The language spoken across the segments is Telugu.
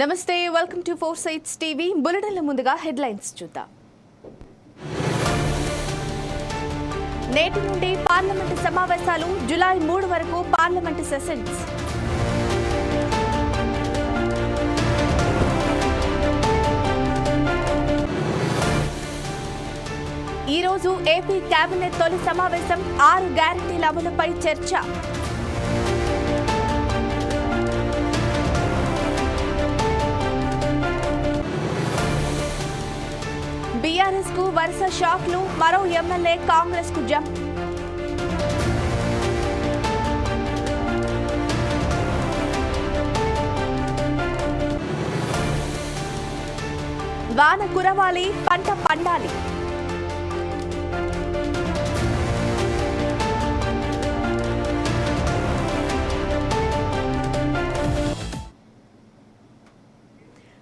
నమస్తే welcome to four sights TV బులెటిన్ల ముందుగా హెడ్లైన్స్ చూద్దాం. నేటి నుండి పార్లమెంటు సమావేశాలు జులై మూడు వరకు పార్లమెంటు సెషన్స్. ఈరోజు ఏపీ కేబినెట్ తొలి సమావేశం ఆరు గ్యారంటీల అమలుపై చర్చ. బీఆర్ఎస్కు వరుస షాక్లు మరో ఎమ్మెల్యే కాంగ్రెస్కు జంప్. వాన కురవాలి పంట పండాలి.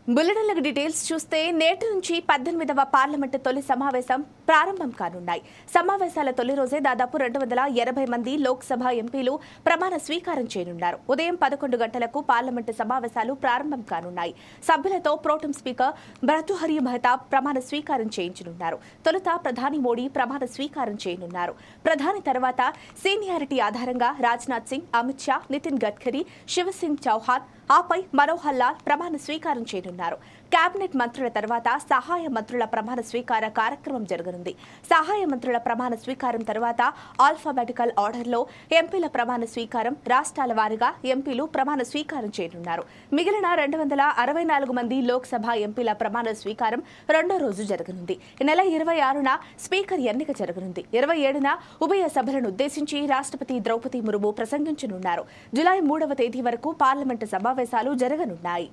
బులెటిన్లకు డీటెయిల్స్ చూస్తే నేటి నుంచి పద్దెనిమిదవ పార్లమెంటు తొలి సమావేశం ప్రారంభం కానున్నాయి. సమావేశాల తొలి రోజే దాదాపు రెండు వందల ఎనభై మంది లోక్సభ ఎంపీలు ప్రమాణ స్వీకారం చేయనున్నారు. ఉదయం పదకొండు గంటలకు పార్లమెంటు సమావేశాలు ప్రారంభం కానున్నాయి. సభ్యులతో ప్రోటం స్పీకర్ భరతుహరి మహతాబ్ ప్రమాణ స్వీకారం చేయించనున్నారు. తొలుత ప్రధాని మోడీ ప్రమాణ స్వీకారం చేయనున్నారు. ప్రధాని తర్వాత సీనియారిటీ ఆధారంగా రాజ్నాథ్ సింగ్ అమిత్ షా నితిన్ గడ్కరీ శివసింగ్ చౌహాన్ ఆపై మనోహర్ లాల్ ప్రమాణ స్వీకారం చేయనున్నారు. కేబినెట్ మంత్రుల తర్వాత సహాయ మంత్రుల ప్రమాణ స్వీకార కార్యక్రమం జరగనుంది. సహాయ మంత్రుల ప్రమాణ స్వీకారం తర్వాత ఆల్ఫాబెటికల్ ఆర్డర్లో ఎంపీల ప్రమాణ స్వీకారం రాష్ట్రాల వారీగా ఎంపీలు ప్రమాణ స్వీకారం చేయనున్నారు. మిగిలిన రెండు వందల అరవై నాలుగు మంది లోక్సభ ఎంపీల ప్రమాణ స్వీకారం రెండో రోజు జరగనుంది. నెల ఇరవై ఆరున స్పీకర్ ఎన్నిక జరగనుంది. ఇరవై ఏడున ఉభయ సభలను ఉద్దేశించి రాష్ట్రపతి ద్రౌపది ముర్ము ప్రసంగించనున్నారు. జులై మూడవ తేదీ వరకు పార్లమెంటు సమావేశాలు జరగనున్నాయి.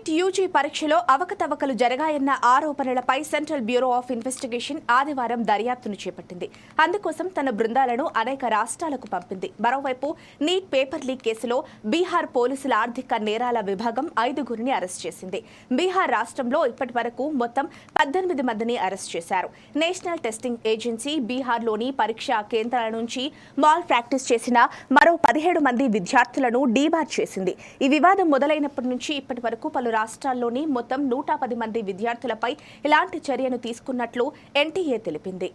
నీట్ యూజీ పరీక్షలో అవకతవకలు జరగాయన్న ఆరోపణలపై సెంట్రల్ బ్యూరో ఆఫ్ ఇన్వెస్టిగేషన్ ఆదివారం దర్యాప్తును చేపట్టింది. అందుకోసం తన బృందాలను అనేక రాష్ట్రాలకు పంపింది. మరోవైపు నీట్ పేపర్ లీక్ కేసులో బీహార్ పోలీసుల ఆర్థిక నేరాల విభాగం ఐదుగురిని అరెస్ట్ చేసింది. బీహార్ రాష్ట్రంలో ఇప్పటి వరకు మొత్తం పద్దెనిమిది మందిని అరెస్ట్ చేశారు. నేషనల్ టెస్టింగ్ ఏజెన్సీ బీహార్లోని పరీక్షా కేంద్రాల నుంచి మాల్ ప్రాక్టీస్ చేసిన మరో పదిహేడు మంది విద్యార్థులను డీబార్ చేసింది. ఈ వివాదం మొదలైనప్పటి నుంచి ఇప్పటి వరకు పలు రాష్ట్రాల్లోని మొత్తం నూట పది మంది విద్యార్థులపై ఇలాంటి చర్యను తీసుకున్నట్లు ఎన్టీఏ తెలిపింది.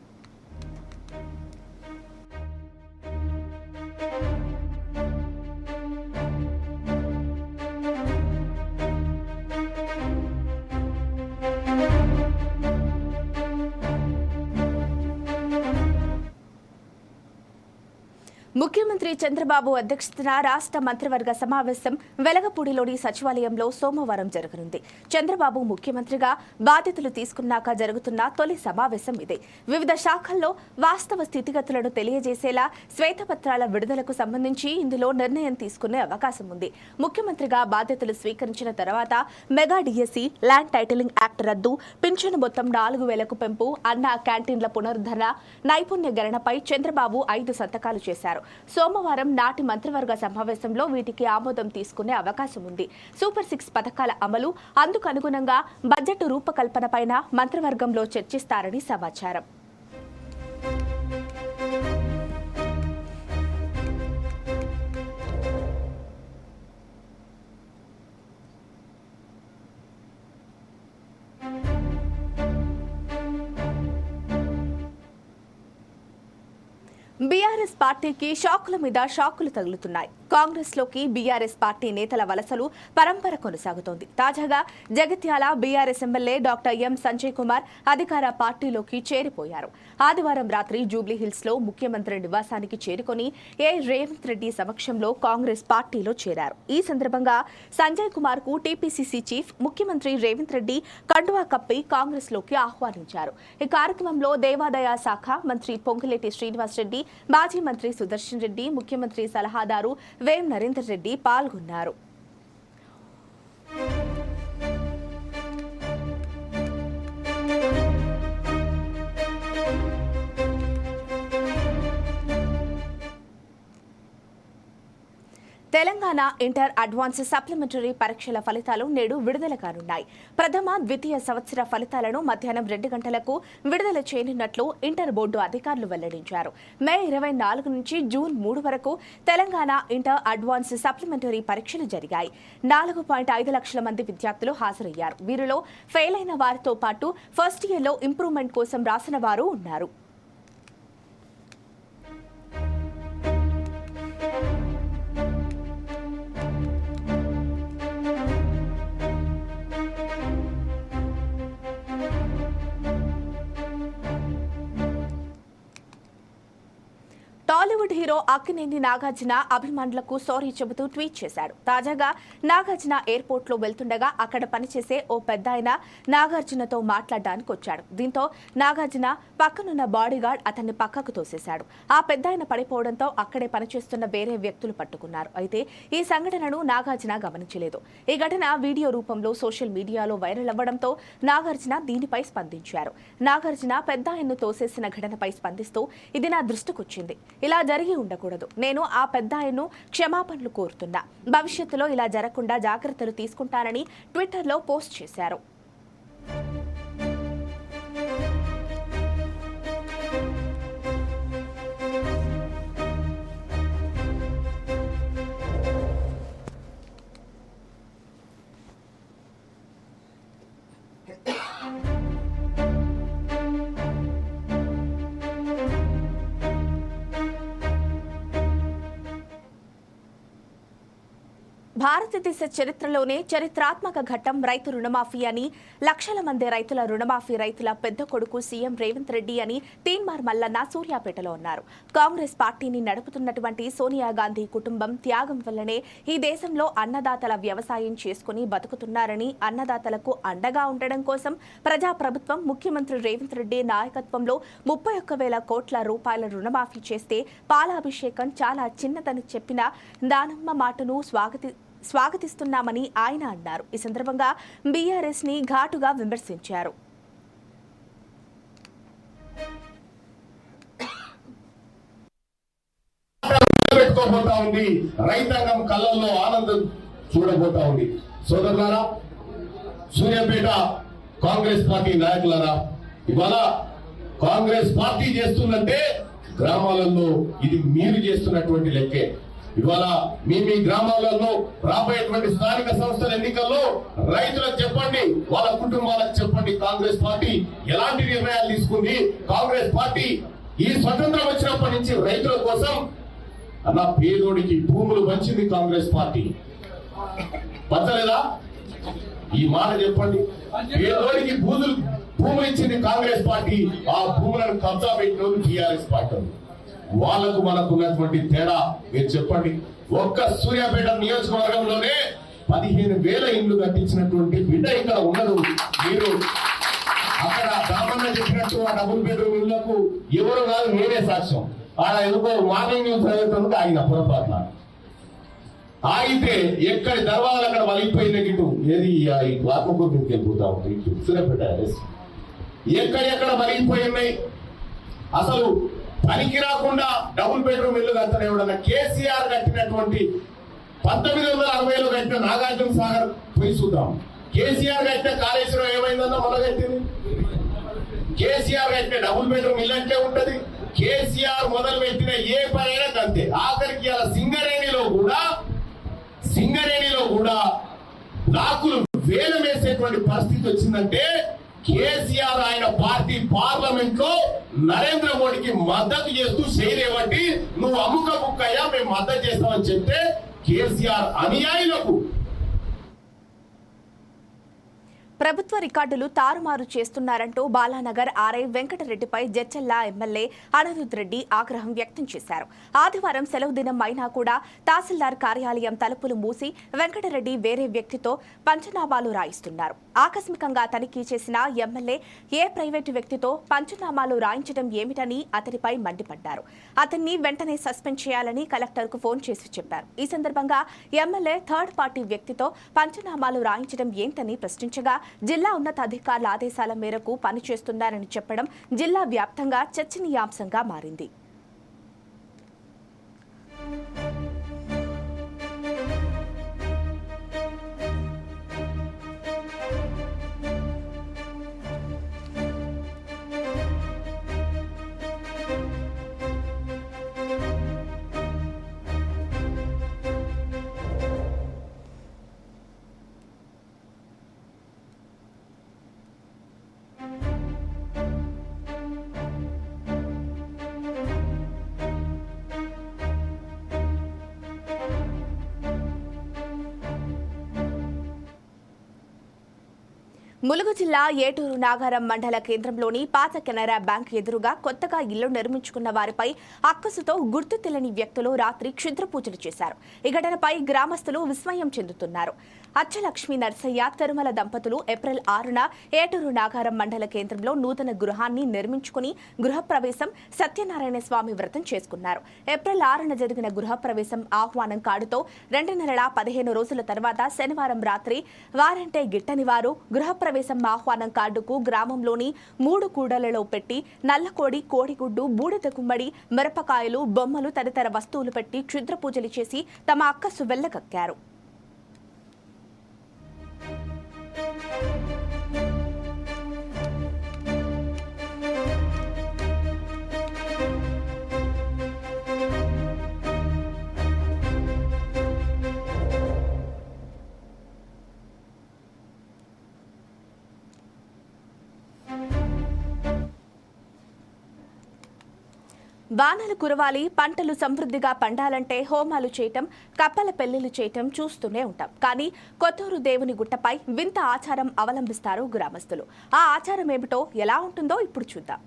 ముఖ్యమంత్రి చంద్రబాబు అధ్యక్షతన రాష్ట్ర మంత్రివర్గ సమావేశం వెలగపూడిలోని సచివాలయంలో సోమవారం జరగనుంది. చంద్రబాబు ముఖ్యమంత్రిగా బాధ్యతలు తీసుకున్నాక జరుగుతున్న తొలి సమావేశం ఇదే. వివిధ శాఖల్లో వాస్తవ స్థితిగతులను తెలియజేసేలా శ్వేతపత్రాల విడుదలకు సంబంధించి ఇందులో నిర్ణయం తీసుకునే అవకాశం ఉంది. ముఖ్యమంత్రిగా బాధ్యతలు స్వీకరించిన తర్వాత mega DSC land titling act రద్దు పింఛను మొత్తం నాలుగు వేలకు పెంపు అన్న క్యాంటీన్ల పునరుద్ధరణ నైపుణ్య గణనపై చంద్రబాబు ఐదు సంతకాలు చేశారు. సోమవారం నాటి మంత్రివర్గ సమావేశంలో వీటికి ఆమోదం తీసుకునే అవకాశం ఉంది. సూపర్ సిక్స్ పథకాల అమలు అందుకు అనుగుణంగా బడ్జెట్ రూపకల్పనపైన మంత్రివర్గంలో చర్చిస్తారని సమాచారం. పార్టీకి షాకుల మీద షాకులు తగులుతున్నాయి. కాంగ్రెస్లోకి బీఆర్ఎస్ పార్టీ నేతల వలసలు పరంపర కొనసాగుతోంది. తాజాగా Jagtial BRS MLA doctor M Sanjay Kumar అధికార పార్టీలోకి చేరిపోయారు. ఆదివారం రాత్రి జూబ్లీ హిల్స్లో ముఖ్యమంత్రి నివాసానికి చేరుకొని ఏ రేవంత్ రెడ్డి సమక్షంలో కాంగ్రెస్ పార్టీలో చేరారు. ఈ సందర్భంగా సంజయ్ కుమార్కు టీపీసీసీ చీఫ్ ముఖ్యమంత్రి రేవంత్ రెడ్డి కండువా కప్పి కాంగ్రెస్లోకి ఆహ్వానించారు. ఈ కార్యక్రమంలో దేవాదాయ శాఖ మంత్రి పొంగులేటి శ్రీనివాస్ రెడ్డి మాజీ మంత్రి సుదర్శన్ రెడ్డి ముఖ్యమంత్రి సలహాదారు వేం నరేందర్ రెడ్డి పాల్గొన్నారు. తెలంగాణ ఇంటర్ అడ్వాన్స్ సప్లిమెంటరీ పరీక్షల ఫలితాలు నేడు విడుదల కానున్నాయి. ప్రథమ ద్వితీయ సంవత్సర ఫలితాలను మధ్యాహ్నం రెండు గంటలకు విడుదల చేయనున్నట్లు ఇంటర్ బోర్డు అధికారులు వెల్లడించారు. మే ఇరవై నాలుగు నుంచి జూన్ మూడు వరకు తెలంగాణ ఇంటర్ అడ్వాన్స్ సప్లిమెంటరీ పరీక్షలు జరిగాయి. నాలుగు పాయింట్ ఐదు లక్షల మంది విద్యార్థులు హాజరయ్యారు. వీరిలో ఫెయిల్ అయిన వారితో పాటు ఫస్ట్ ఇయర్లో ఇంప్రూవ్మెంట్ కోసం రాసిన వారు ఉన్నారు. బాలీవుడ్ హీరో అక్కినేని నాగార్జున అభిమానులకు సారీ చెబుతూ ట్వీట్ చేశాడు తాజాగా నాగార్జున ఎయిర్పోర్ట్లో వెళ్తుండగా అక్కడ పనిచేసే ఓ పెద్ద ఆయన నాగార్జునతో మాట్లాడడానికి వచ్చాడు. దీంతో నాగార్జున పక్కనున్న బాడీగార్డ్ అతన్ని పక్కకు తోసేశాడు. ఆ పెద్ద ఆయన పడిపోవడంతో అక్కడే పనిచేస్తున్న వేరే వ్యక్తులు పట్టుకున్నారు. అయితే ఈ సంఘటనను నాగార్జున గమనించలేదు. ఈ ఘటన వీడియో రూపంలో సోషల్ మీడియాలో వైరల్ అవ్వడంతో నాగార్జున దీనిపై స్పందించారు. నాగార్జున పెద్ద ఆయన్ను తోసేసిన ఘటనపై స్పందిస్తూ ఇది నా దృష్టికొచ్చింది. ఇలా జరిగి ఉండకూడదు. నేను ఆ పెద్ద ఆయన్ను క్షమాపణలు కోరుతున్నా. భవిష్యత్తులో ఇలా జరగకుండా జాగ్రత్తలు తీసుకుంటానని ట్విట్టర్లో పోస్ట్ చేశారు. భారతదేశ చరిత్రలోనే చరిత్రాత్మక ఘట్టం రైతు రుణమాఫీ అని లక్షల మంది రైతుల రుణమాఫీ రైతుల పెద్ద కొడుకు సీఎం రేవంత్ రెడ్డి అని తీన్మార్ మల్లన్న సూర్యాపేటలో అన్నారు కాంగ్రెస్ పార్టీని నడుపుతున్నటువంటి సోనియా గాంధీ కుటుంబం త్యాగం వల్లనే ఈ దేశంలో అన్నదాతల వ్యవసాయం చేసుకుని బతుకుతున్నారని అన్నదాతలకు అండగా ఉండడం కోసం ప్రజాప్రభుత్వం ముఖ్యమంత్రి రేవంత్ రెడ్డి నాయకత్వంలో ముప్పై ఒక్క వేల కోట్ల రూపాయల రుణమాఫీ చేస్తే పాలాభిషేకం చాలా చిన్నదని చెప్పిన దానమ్మ మాటను స్వాగతి స్వాగతిస్తున్నామని ఆయన అన్నారు. ఈ సందర్భంగా బీఆర్ఎస్ని ఘాటుగా విమర్శించారు. పెట్టుకోబోతా ఉంది. రైతాంగం కళ్ళల్లో ఆనందం చూడబోతా ఉంది. సోదరులారా సూర్యాపేట కాంగ్రెస్ పార్టీ నాయకులారా ఇవాళ కాంగ్రెస్ పార్టీ చేస్తుందంటే గ్రామాలలో ఇది మీరు చేస్తున్నటువంటి లెక్కే. ఇవాళ మీ మీ గ్రామాలలో రాబోయేటువంటి స్థానిక సంస్థల ఎన్నికల్లో రైతులకు చెప్పండి వాళ్ళ కుటుంబాలకు చెప్పండి కాంగ్రెస్ పార్టీ ఎలాంటి నిర్ణయాలు తీసుకుంది? కాంగ్రెస్ పార్టీ ఈ స్వతంత్రం వచ్చినప్పటి నుంచి రైతుల కోసం అన్న పేదోడికి భూములు పంచింది కాంగ్రెస్ పార్టీ. పంచలేదా? ఈ మాట చెప్పండి. పేదోడికి భూములు భూములు ఇచ్చింది కాంగ్రెస్ పార్టీ. ఆ భూములను కబ్జా పెట్టిన టీఆర్ఎస్ పార్టీ. వాళ్ళకు మనకు ఉన్నటువంటి తేడా మీరు చెప్పండి. ఒక్క సూర్యాపేట నియోజకవర్గంలోనే పదిహేను వేల ఇండ్లు కట్టించినటువంటి బిడ్డ ఇక్కడ ఉండదు. మీరు అక్కడ రామన్న చెప్పినట్టు ఆ డబుల్ బెడ్రూమ్ ఇళ్ళకు ఎవరు కాదు నేనే సాక్ష్యం. ఆడ ఎందుకో మార్నింగ్ న్యూస్ చదివేందుకు ఆయన పొరపాట్ల ఆగితే ఎక్కడి దర్వాజలు అక్కడ వలిగిపోయిన ఇటు ఏది ఆ ఈ ఆత్మకూరు మీదకి వెళ్ళిపోతా ఉంది. ఇటు సూర్యాపేట ఎక్కడెక్కడ వలిగిపోయి ఉన్నాయి? అసలు పనికి రాకుండా డబుల్ బెడ్రూమ్ ఇల్లు కడతాడు ఎవడన్నా. కేసీఆర్ కట్టినటువంటి పంతొమ్మిది వందల అరవైలో కట్టిన నాగార్జున సాగర్ పోయి చూద్దాం. కేసీఆర్ కట్టిన కాళేశ్వరం ఏమైందన్న మొన్న కట్టింది? కేసీఆర్ కట్టిన డబుల్ బెడ్రూమ్ ఇల్లు అంటే ఉంటది. కేసీఆర్ మొదలు పెట్టిన ఏ పనైనా అంతే. ఆఖరికి అలా సింగరేణిలో కూడా సింగరేణిలో కూడా లాకులు వేలం వేసేటువంటి పరిస్థితి వచ్చిందంటే కేసీఆర్ ఆయన పార్టీ పార్లమెంట్లో నరేంద్ర మోడీకి మద్దతు చేస్తూ చేయలేబట్టి నువ్వు అమ్ముక బుక్కయ్యా మేము మద్దతు చేస్తామని చెప్తే కేసీఆర్ అనుయాయులకు ప్రభుత్వ రికార్డులు తారుమారు చేస్తున్నారంటూ బాలానగర్ ఆర్ఐ వెంకటరెడ్డిపై జడ్చెల్లా ఎమ్మెల్యే అనిరుద్ రెడ్డి ఆగ్రహం వ్యక్తం చేశారు. ఆదివారం సెలవు దినం అయినా కూడా తహసీల్దార్ కార్యాలయం తలుపులు మూసి వెంకటరెడ్డి వేరే వ్యక్తితో పంచనామాలు రాయిస్తున్నారు. ఆకస్మికంగా తనిఖీ చేసిన ఎమ్మెల్యే ఏ ప్రైవేటు వ్యక్తితో పంచనామాలు రాయించడం ఏమిటని అతనిపై మండిపడ్డారు. అతన్ని వెంటనే సస్పెండ్ చేయాలని కలెక్టర్కు ఫోన్ చేసి చెప్పారు. ఈ సందర్భంగా ఎమ్మెల్యే థర్డ్ పార్టీ వ్యక్తితో పంచనామాలు రాయించడం ఏంటని ప్రశ్నించగా జిల్లా ఉన్నతాధికారుల ఆదేశాల మేరకు పనిచేస్తున్నారని చెప్పడం జిల్లా వ్యాప్తంగా చర్చనీయాంశంగా మారింది. ములుగు జిల్లా ఏటూరు నాగారం మండల కేంద్రంలోని పాత కెనరా బ్యాంక్ ఎదురుగా కొత్తగా ఇల్లు నిర్మించుకున్న వారిపై అక్కసుతో గుర్తు తెలియని వ్యక్తులు రాత్రి క్షుద్ర పూజలు చేశారు. ఈ ఘటనపై గ్రామస్తులు విస్మయం చెందుతున్నారు. అచ్చలక్ష్మి నర్సయ్య తిరుమల దంపతులు ఏప్రిల్ ఆరున ఏటూరు నాగారం మండల కేంద్రంలో నూతన గృహాన్ని నిర్మించుకుని గృహప్రవేశం సత్యనారాయణ స్వామి వ్రతం చేసుకున్నారు. ఏప్రిల్ ఆరున జరిగిన గృహప్రవేశం ఆహ్వానం కార్డుతో రెండు నెలల పదిహేను రోజుల తర్వాత శనివారం రాత్రి వారంటే గిట్టని వారు గృహప్రవేశం ఆహ్వానం కార్డుకు గ్రామంలోని మూడు కూడలలో పెట్టి నల్లకోడి కోడిగుడ్డు బూడిద గుమ్మడి మిరపకాయలు బొమ్మలు తదితర వస్తువులు పెట్టి క్షుద్ర పూజలు చేసి తమ అక్కసు వెళ్ళకక్కారు వానలు కురవాలి పంటలు సమృద్ధిగా పండాలంటే హోమాలు చేయటం కప్పల పెళ్ళిలు చేయటం చూస్తూనే ఉంటాం. కానీ కొత్తూరు దేవుని గుట్టపై వింత ఆచారం అవలంబిస్తారు గ్రామస్తులు. ఆ ఆచారం ఏమిటో ఎలా ఉంటుందో ఇప్పుడు చూద్దాం.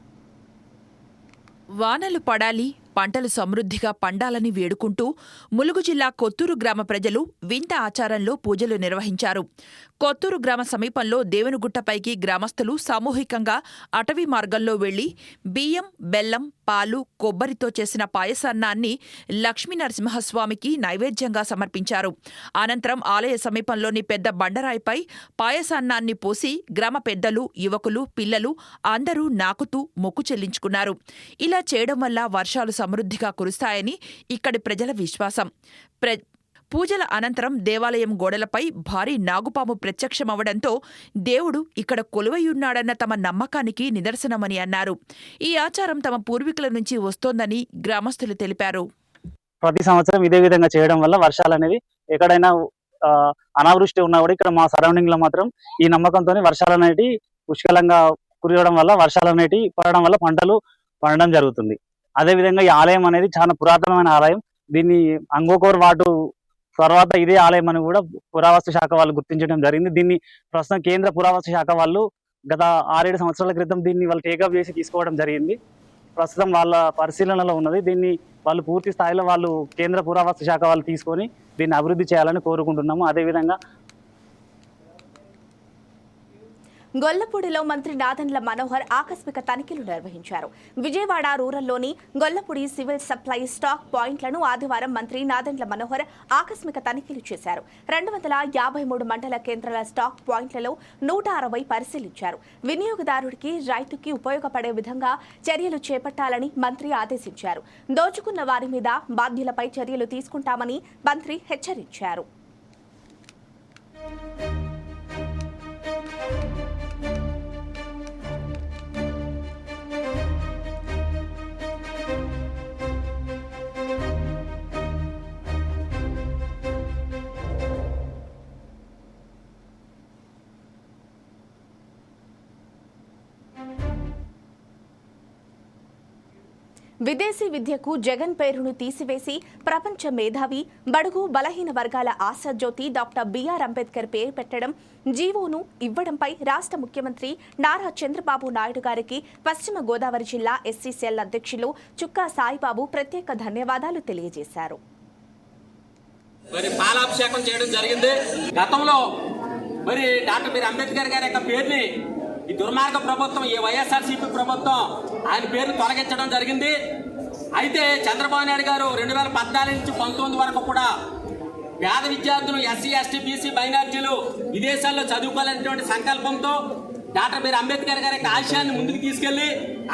వానలు పడాలి పంటలు సమృద్ధిగా పండాలని వేడుకుంటూ ములుగు జిల్లా కొత్తూరు గ్రామ ప్రజలు వింత ఆచారంలో పూజలు నిర్వహించారు. కొత్తూరు గ్రామ సమీపంలో దేవునిగుట్టపైకి గ్రామస్తులు సామూహికంగా అటవీ మార్గంలో వెళ్ళి బియ్యం బెల్లం పాలు కొబ్బరితో చేసిన పాయసాన్నాన్ని లక్ష్మీనరసింహస్వామికి నైవేద్యంగా సమర్పించారు. అనంతరం ఆలయ సమీపంలోని పెద్ద బండరాయిపై పాయసాన్నాన్ని పోసి గ్రామ పెద్దలు యువకులు పిల్లలు అందరూ నాకుతూ మొక్కు చెల్లించుకున్నారు. ఇలా చేయడం వల్ల వర్షాలు సమృద్ధిగా కురుస్తాయని ఇక్కడి ప్రజల విశ్వాసం. ప్ర పూజల అనంతరం దేవాలయం గోడలపై భారీ నాగుపాము ప్రత్యక్షమవడంతో దేవుడు ఇక్కడ కొలువైయున్నాడన్న తమ నమ్మకానికి నిదర్శనమని అన్నారు. ఈ ఆచారం తమ పూర్వీకుల నుంచి వస్తోందని గ్రామస్తులు తెలిపారు. ప్రతి సంవత్సరం ఇదే విధంగా చేయడం వల్ల వర్షాలు అనేవి ఎక్కడైనా ఆ, అనావృష్టి ఉన్నా కూడా ఇక్కడ మా సరౌండింగ్లో మాత్రం ఈ నమ్మకంతో వర్షాలు అనేటి పుష్కలంగా కురియడం వల్ల వర్షాలు అనేటి పడడం వల్ల పంటలు పండడం జరుగుతుంది. అదే విధంగా ఈ ఆలయం అనేది చాలా పురాతనమైన ఆలయం. దీన్ని అంగోకోర్ వాటు తర్వాత ఇదే ఆలయం అని కూడా పురావస్తు శాఖ వాళ్ళు గుర్తించడం జరిగింది. దీన్ని ప్రస్తుతం కేంద్ర పురావస్తు శాఖ వాళ్ళు గత ఆరేడు సంవత్సరాల క్రితం దీన్ని వాళ్ళు టేకప్ చేసి తీసుకోవడం జరిగింది. ప్రస్తుతం వాళ్ళ పరిశీలనలో ఉన్నది. దీన్ని వాళ్ళు పూర్తి స్థాయిలో వాళ్ళు కేంద్ర పురావస్తు శాఖ వాళ్ళు తీసుకొని దీన్ని అభివృద్ధి చేయాలని కోరుకుంటున్నాము. అదేవిధంగా గొల్లపూడిలో మంత్రి నాదన్ల మనోహర్ ఆకస్మిక తనిఖీలు నిర్వహించారు. విజయవాడ రూరల్లోని గొల్లపూడి సివిల్ సప్లై స్టాక్ పాయింట్లను ఆదివారం మంత్రి నాదన్ల మనోహర్ ఆకస్మిక తనిఖీలు చేశారు. రెండు వందల యాభై మూడు మండల కేంద్రాల స్టాక్ పాయింట్లలో నూట అరవై పరిశీలించారు. వినియోగదారుడికి రైతుకి ఉపయోగపడే విధంగా చర్యలు చేపట్టాలని మంత్రి ఆదేశించారు. దోచుకున్న వారి మీద బాధ్యులపై చర్యలు తీసుకుంటామని మంత్రి హెచ్చరించారు. విదేశీ విద్యకు జగన్ పేరును తీసివేసి ప్రపంచ మేధావి బడుగు బలహీన వర్గాల ఆశాజ్యోతి డాక్టర్ బిఆర్ అంబేద్కర్ పేరు పెట్టడం జీవోను ఇవ్వడంపై రాష్ట్ర ముఖ్యమంత్రి నారా చంద్రబాబు నాయుడు గారికి పశ్చిమ గోదావరి జిల్లా ఎస్సీసీఎల్ అధ్యక్షులు చుక్కా సాయిబాబు ప్రత్యేక ధన్యవాదాలు తెలియజేశారు. మరి పాలాభిషేకం చేయడం జరిగింది. గతంలో మరి డాక్టర్ బిఆర్ అంబేద్కర్ గారి యొక్క పేరుని ఈ దుర్మార్గ ప్రభుత్వం ఈ వైఎస్ఆర్సీపీ ప్రభుత్వం ఆయన పేరు తొలగించడం జరిగింది. అయితే చంద్రబాబు నాయుడు గారు రెండు వేల పద్నాలుగు నుంచి పంతొమ్మిది వరకు కూడా పేద విద్యార్థులు ఎస్సీ ఎస్టీ బీసీ మైనార్టీలు విదేశాల్లో చదువుకోవాలనేటువంటి సంకల్పంతో డాక్టర్ బీర్ అంబేద్కర్ గారి యొక్క ఆశయాన్ని ముందుకు తీసుకెళ్ళి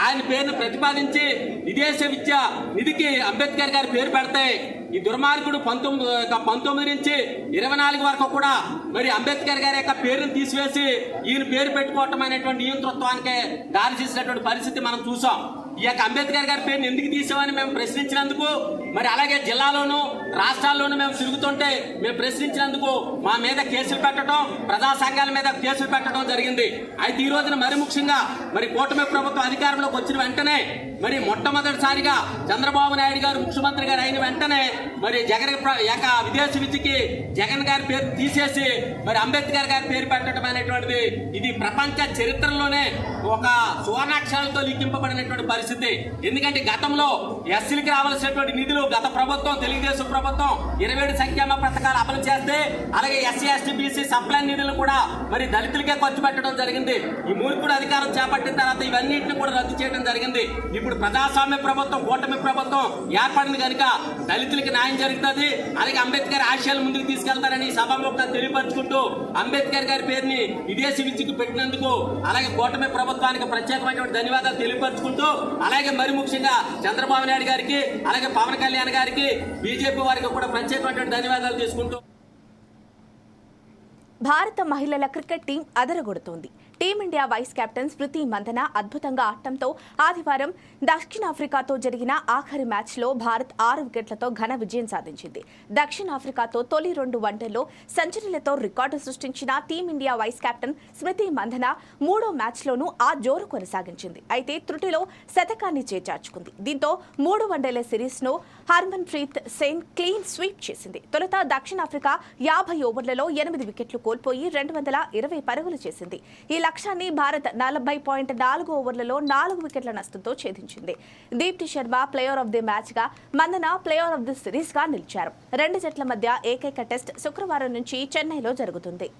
ఆయన పేరును ప్రతిపాదించి విదేశ విద్య నిధికి అంబేద్కర్ గారి పేరు పెడతాయి ఈ దుర్మార్గుడు పంతొమ్మిది ఒక పంతొమ్మిది నుంచి ఇరవై నాలుగు వరకు కూడా మరి అంబేద్కర్ గారి యొక్క పేరును తీసివేసి ఈయన పేరు పెట్టుకోవటం అనేటువంటి నియంతృత్వానికి దారి చేసినటువంటి పరిస్థితి మనం చూసాం. ఈ యొక్క అంబేద్కర్ గారి పేరుని ఎందుకు తీసామని మేము ప్రశ్నించినందుకు మరి అలాగే జిల్లాలోనూ రాష్ట్రాల్లోనూ మేము తిరుగుతుంటే మేము ప్రశ్నించినందుకు మా మీద కేసులు పెట్టడం ప్రజా సంఘాల మీద కేసులు పెట్టడం జరిగింది. అయితే ఈ రోజున మరి ముఖ్యంగా మరి కూటమి ప్రభుత్వం అధికారంలోకి వచ్చిన వెంటనే మరి మొట్టమొదటిసారిగా చంద్రబాబు నాయుడు గారు ముఖ్యమంత్రి గారు అయిన వెంటనే మరి జగన్ ప్ర- యొక్క విదేశీ విద్యకి జగన్ గారి పేరు తీసేసి మరి అంబేద్కర్ గారి పేరు పెట్టడం అనేటువంటిది ఇది ప్రపంచ చరిత్రలోనే ఒక సువర్ణాక్షరాలతో లిఖింపబడినటువంటి పరిస్థితి. ఎందుకంటే గతంలో ఎస్సీలకి రావాల్సినటువంటి నిధులు గత ప్రభుత్వం తెలుగుదేశం ప్రభుత్వం ఇరవై ఏడు సంక్షేమ పథకాలు అమలు చేస్తే అలాగే ఎస్సీ ఎస్టీ బీసీ సప్లై నిధులు కూడా మరి దళితులకే ఖర్చు పెట్టడం జరిగింది. ఈ మూర్ఖుడు అధికారం చేపట్టిన తర్వాత ఇవన్నింటిని కూడా రద్దు చేయడం జరిగింది. ఇప్పుడు ప్రజాస్వామ్య ప్రభుత్వం కూటమి ప్రభుత్వం ఏర్పడింది కనుక దళితులకి న్యాయం జరుగుతుంది. అలాగే అంబేద్కర్ ఆశయాలు ముందుకు తీసుకెళ్తారని సభాముఖంగా తెలియపరుచుకుంటూ అంబేద్కర్ గారి పేరుని విదేశీ విద్యకు పెట్టినందుకు అలాగే కూటమి ప్రభుత్వానికి ప్రత్యేకమైనటువంటి ధన్యవాదాలు తెలియపరుచుకుంటూ అలాగే మరి ముఖ్యంగా చంద్రబాబు నాయుడు గారికి అలాగే పవన్ కళ్యాణ్ గారికి బీజేపీ వారికి కూడా ప్రత్యేకమైనటువంటి ధన్యవాదాలు తీసుకుంటూ భారత మహిళల cricket team అదరగొడుతోంది. Team India vice captain Smriti Mandhana అద్భుతంగా ఆడటంతో ఆదివారం దక్షిణాఫ్రికాతో జరిగిన ఆఖరి మ్యాచ్లో భారత్ ఆరు వికెట్లతో ఘన విజయం సాధించింది. దక్షిణాఫ్రికాతో తొలి రెండు వన్డేల్లో సెంచరీలతో రికార్డు సృష్టించిన team India vice captain Smriti Mandhana మూడో మ్యాచ్లోనూ ఆ జోరు కొనసాగించింది. అయితే త్రుటిలో శతకాన్ని చేచార్చుకుంది దీంతో మూడు వన్డేల సిరీస్ను హర్మన్ ప్రీత్ సేన్ క్లీన్ స్వీప్ చేసింది. తొలుత దక్షిణాఫ్రికా యాభై ఓవర్లలో ఎనిమిది వికెట్లు కోల్పోయి రెండు వందల ఇరవై పరుగులు చేసింది. ఇలా లక్ష్యాన్ని భారత్ నలభై పాయింట్ నాలుగు ఓవర్లలో నాలుగు వికెట్ల నష్టంతో ఛేదించింది. Deepti Sharma player of the మ్యాచ్గా Mandhana player of the సిరీస్గా నిలిచారు. రెండు జట్ల మధ్య ఏకైక టెస్ట్ శుక్రవారం నుంచి చెన్నైలో జరుగుతుంది.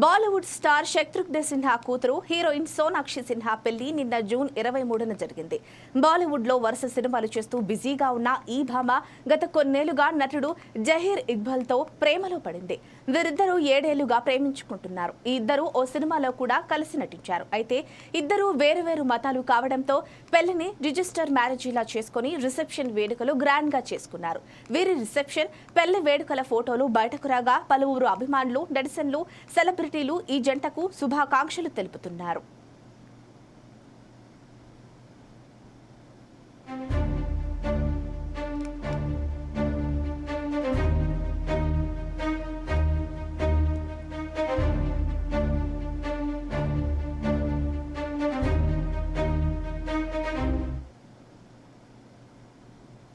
బాలీవుడ్ స్టార్ శత్రుఘ్న సిన్హా కూతురు హీరోయిన్ సోనాక్షి సిన్హా పెళ్ళి నిన్న జూన్ ఇరవై మూడున జరిగింది. బాలీవుడ్లో వరుస సినిమాలు చేస్తూ బిజీగా ఉన్న ఈ భామ గత కొన్నేళ్ళుగా నటుడు జహీర్ ఇక్బాల్తో ప్రేమలో పడింది. వీరిద్దరూ ఏడేళ్ళుగా ప్రేమించుకుంటున్నారు. ఈ ఇద్దరు ఓ సినిమాలో కూడా కలిసి నటించారు. అయితే ఇద్దరు వేరువేరు మతాలు కావడంతో పెళ్ళిని రిజిస్టర్ మ్యారేజీలా చేసుకుని రిసెప్షన్ వేడుకలు గ్రాండ్గా చేసుకున్నారు. వీరి రిసెప్షన్ పెళ్ళి వేడుకల ఫోటోలు బయటకు రాగా పలువురు అభిమానులు నెటిజన్లు సెలబ్రిటీలు ఈ జంటకు శుభాకాంక్షలు తెలుపుతున్నారు.